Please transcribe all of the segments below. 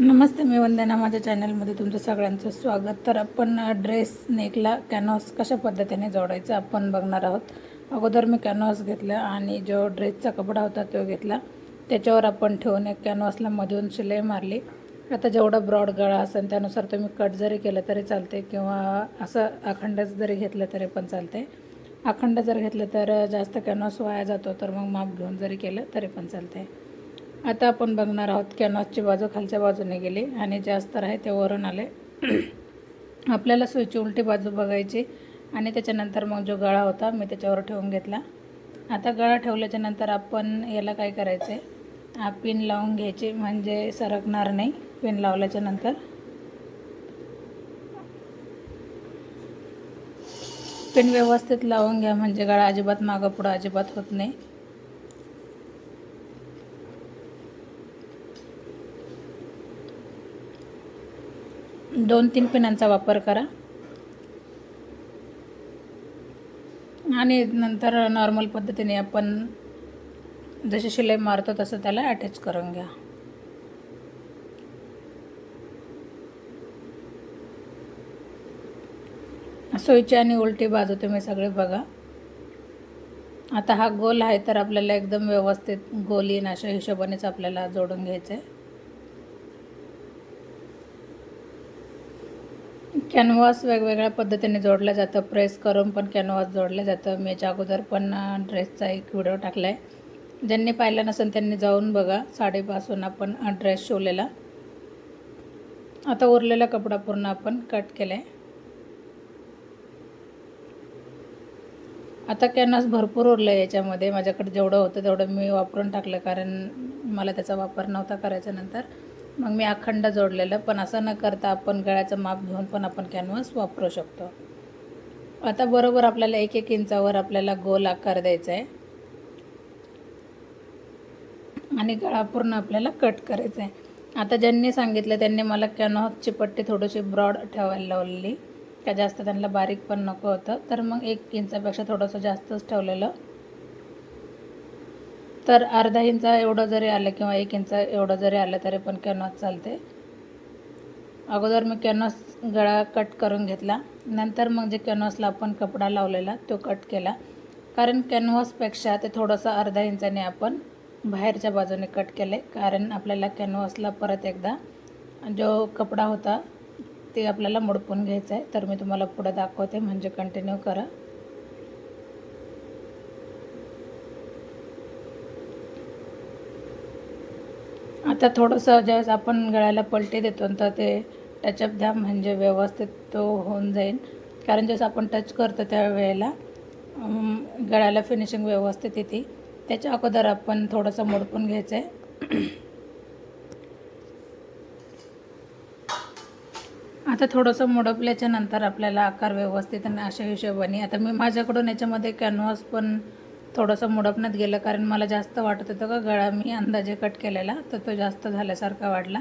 नमस्ते मी वंदना माझ्या चॅनलमध्ये तुमचं सगळ्यांचं स्वागत. तर आपण ड्रेस नेकला कॅनव्हास कशा पद्धतीने जोडायचं आपण बघणार आहोत. अगोदर मी कॅनव्हास घेतला आणि जो ड्रेसचा कपडा होता तो घेतला. त्याच्यावर आपण ठेवून एक कॅनव्हासला मधून शिलाई मारली. आता जेवढा ब्रॉड गळा असेल त्यानुसार तुम्ही कट जरी केलं तरी चालते किंवा असं अखंड जरी घेतलं तरी पण चालते अखंड जर घेतलं तर जास्त कॅनव्हास वाया जातो तर मग माप घेऊन जरी केलं तरी पण चालते आता आपण बघणार आहोत कॅनॉसची बाजू खालच्या बाजूने गेली. आणि जे अस्तर आहे ते वरून आले. आपल्याला सुईची उलटी बाजू बघायची आणि त्याच्यानंतर मग जो गळा होता मी त्याच्यावर ठेवून घेतला. आता गळा ठेवल्याच्या नंतर आपण याला काय करायचं आहे पिन लावून घ्यायची म्हणजे सरकणार नाही पिन लावल्याच्या नंतर. पिन व्यवस्थित लावून घ्या म्हणजे गळा अजिबात मागं पुढं अजिबात होत नाही. दोन तीन पिनांचा वापर करा. आणि नंतर नॉर्मल पद्धतीने आपण जशी शिलाई मारतो तसं त्याला अटॅच करून घ्या. सोयीची आणि उलटी बाजू तुम्ही सगळे बघा. आता हा गोल आहे तर आपल्याला एकदम व्यवस्थित गोल येईन अशा हिशोबानेच आपल्याला जोडून घ्यायचं आहे कॅनव्हास वेगवेगळ्या पद्धतीने जोडलं जातं. प्रेस करून पण कॅनव्हास जोडलं जातं. मी याच्या अगोदर पण ड्रेसचा एक व्हिडिओ टाकला आहे ज्यांनी पाहिलं नसेल त्यांनी जाऊन बघा. साडीपासून आपण ड्रेस शिवलेला. आता उरलेला कपडा पूर्ण आपण कट केला आहे आता कॅनव्हास भरपूर उरलं आहे याच्यामध्ये. माझ्याकडे जेवढं होतं तेवढं मी वापरून टाकलं. कारण मला त्याचा वापर नव्हता करायचा नंतर. मग मी अखंड जोडलेलं पण असं न करता आपण गळ्याचं माप घेऊन पण आपण कॅनव्हास वापरू शकतो. आता बरोबर आपल्याला एक एक इंचावर आपल्याला गोल आकार द्यायचा आहे. आणि गळा पूर्ण आपल्याला कट करायचा आहे. आता ज्यांनी सांगितलं त्यांनी मला कॅनव्हासची पट्टी थोडीशी ब्रॉड ठेवायला लावलेली. का जास्त त्यांना बारीक पण नको होतं. तर मग एक इंचापेक्षा थोडंसं जास्तच ठेवलेलं. तर अर्धा इंच एवढं जरी आलं किंवा एक इंच एवढं जरी आलं तरी पण कॅनव्हास चालते. अगोदर मी कॅनव्हास गळा कट करून घेतला. नंतर मग जे कॅनव्हासला आपण कपडा लावलेला तो कट केला. कारण कॅनव्हासपेक्षा ते थोडंसं अर्धा इंचाने आपण बाहेरच्या बाजूने कट केले. कारण आपल्याला कॅनव्हासला परत एकदा जो कपडा होता ते आपल्याला मोडपून घ्यायचं आहे तर मी तुम्हाला पुढं दाखवते. म्हणजे कंटिन्यू करा. आता थोडंसं ज्यावेळेस आपण गळ्याला पलटी देतो तर ते टचअप द्या म्हणजे व्यवस्थित तो होऊन जाईल. कारण जसं आपण टच करतो त्यावेळेला गळ्याला फिनिशिंग व्यवस्थित येते. त्याच्या अगोदर आपण थोडंसं मोडपून घ्यायचं आहे आता थोडंसं मोडपल्याच्या नंतर आपल्याला आकार व्यवस्थित आणि अशा हिशोबाने आता मी माझ्याकडून याच्यामध्ये कॅनव्हास पण थोडंसं मुडपण्यात गेलं कारण मला जास्त वाटत होतं का गळा मी अंदाजे कट केलेला तर तो जास्त झाल्यासारखा वाटला.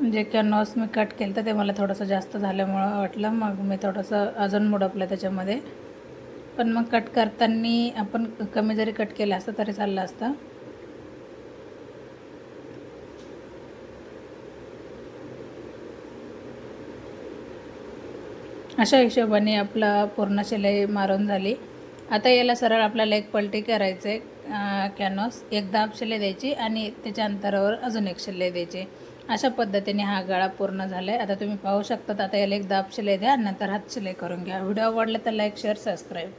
म्हणजे जे कॅनव्हास मी कट केलं तर ते मला थोडंसं जास्त झाल्यामुळं वाटलं मग मी थोडंसं अजून मुडपलं त्याच्यामध्ये. पण मग कट करताना आपण कमी जरी कट केलं असतं तरी चाललं असतं. अशा हिशोबाने आपलं पूर्ण शिलाई मारून झाली. आता याला सरळ आपल्याला एक पलटी करायचं आहे कॅनॉस. एक दाब शिलाई द्यायची आणि त्याच्या अंतरावर अजून एक शिलाई द्यायची. अशा पद्धतीने हा गळा पूर्ण झाला आहे आता तुम्ही पाहू शकता आता याला एक दाब शिलाई द्या नंतर हात शिलाई करून घ्या. व्हिडिओ आवडला तर लाईक शेअर सबस्क्राईब